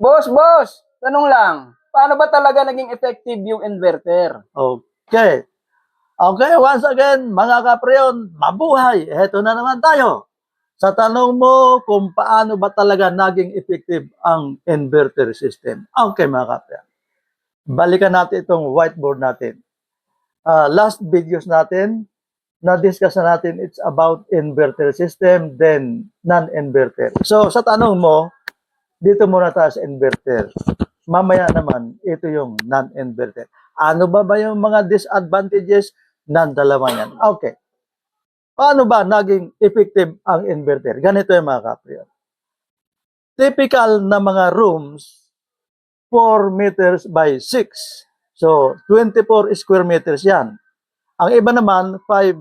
Boss, boss, tanong lang. Paano ba talaga naging effective yung inverter? Okay. Okay, once again, mga kapreyon, mabuhay. Heto na naman tayo. Sa tanong mo kung paano ba talaga naging effective ang inverter system. Okay, mga kapreyon. Balikan natin itong whiteboard natin. Ah, last videos natin, na-discuss na natin it's about inverter system, then non-inverter. So, sa tanong mo, dito muna tayo sa inverter. Mamaya naman, ito yung non-inverter. Ano ba ba yung mga disadvantages ng dalawa yan? Okay. Paano ba naging effective ang inverter? Ganito yung mga kapriyon. Typical na mga rooms, 4 meters by 6. So, 24 square meters yan. Ang iba naman, 5,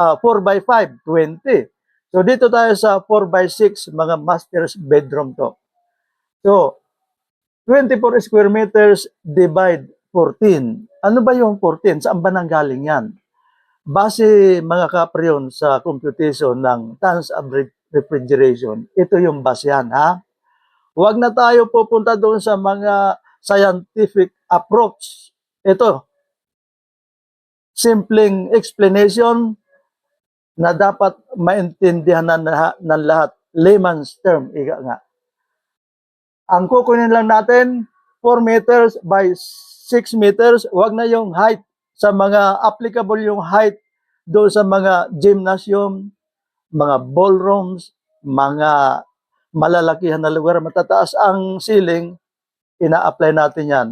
ah, 4 by 5, 20. So, dito tayo sa 4 by 6, mga master's bedroom to. So, 24 square meters divide 14. Ano ba yung 14? Saan ba nanggaling yan? Base mga kapriyon sa computation ng tons of re- refrigeration, ito yung basehan ha. Huwag na tayo pupunta doon sa mga scientific approach. Ito, simpleng explanation na dapat maintindihan ng lahat. Layman's term, ika nga. Ang kukunin lang natin, 4 meters by 6 meters, wag na yung height sa mga applicable yung height doon sa mga gymnasium, mga ballrooms, mga malalakihan na lugar, matataas ang ceiling, ina-apply natin yan.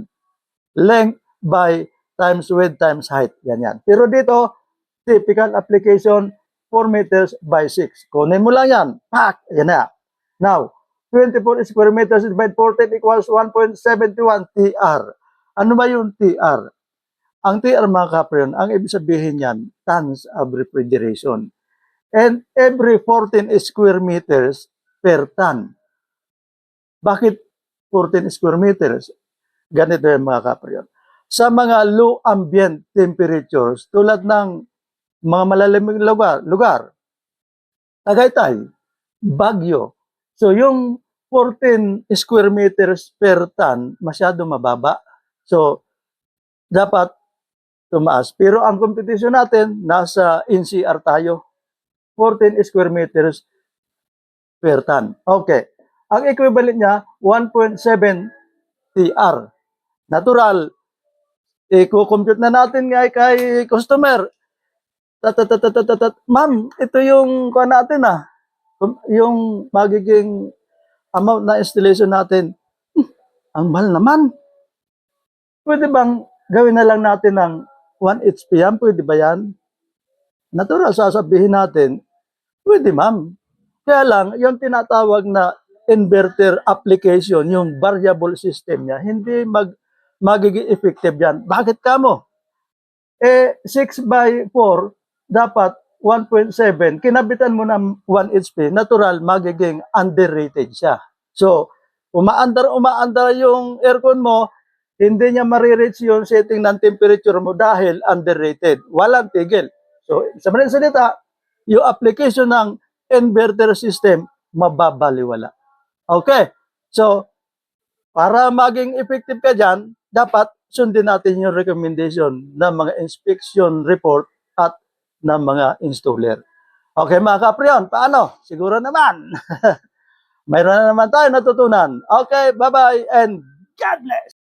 Length by times width times height. Yan yan. Pero dito, typical application, 4 meters by 6. Kunin mo lang yan. Pak! Yan na. Now, 24 square meters divided 14 equals 1.71 TR. Ano ba yung TR? Ang TR mga kapriyon, ang ibig sabihin yan, tons of refrigeration. And every 14 square meters per ton. Bakit 14 square meters? Ganito yung mga kapriyon. Sa mga low ambient temperatures, tulad ng mga malalimig lugar, lugar Tagaytay, Bagyo. So yung 14 square meters per ton, masyado mababa. So, dapat tumaas. Pero ang competition natin, nasa NCR tayo. 14 square meters per ton. Okay. Ang equivalent niya, 1.7 TR. Natural. I-compute na natin nga kay customer. Ma'am, ito yung kuha natin ah. Yung magiging amount na installation natin. Hmm, ang mahal naman. Pwede bang gawin na lang natin ng 1 HP yan? Pwede ba yan? Natural, sasabihin natin, pwede ma'am. Kaya lang, yung tinatawag na inverter application, yung variable system niya, hindi mag, magiging effective yan. Bakit ka mo? Eh, 6 by 4, dapat 1.7, kinabitan mo ng 1 HP, natural, magiging underrated siya. So, umaandar, umaandar yung aircon mo, hindi niya marireach yung setting ng temperature mo dahil underrated. Walang tigil. So, sa mga salita, yung application ng inverter system, mababaliwala. Okay. So, para maging effective ka dyan, dapat sundin natin yung recommendation ng mga inspection report at ng mga installer. Okay mga kapriyon, paano? Siguro naman. Mayroon na naman tayo natutunan. Okay, bye-bye and God bless!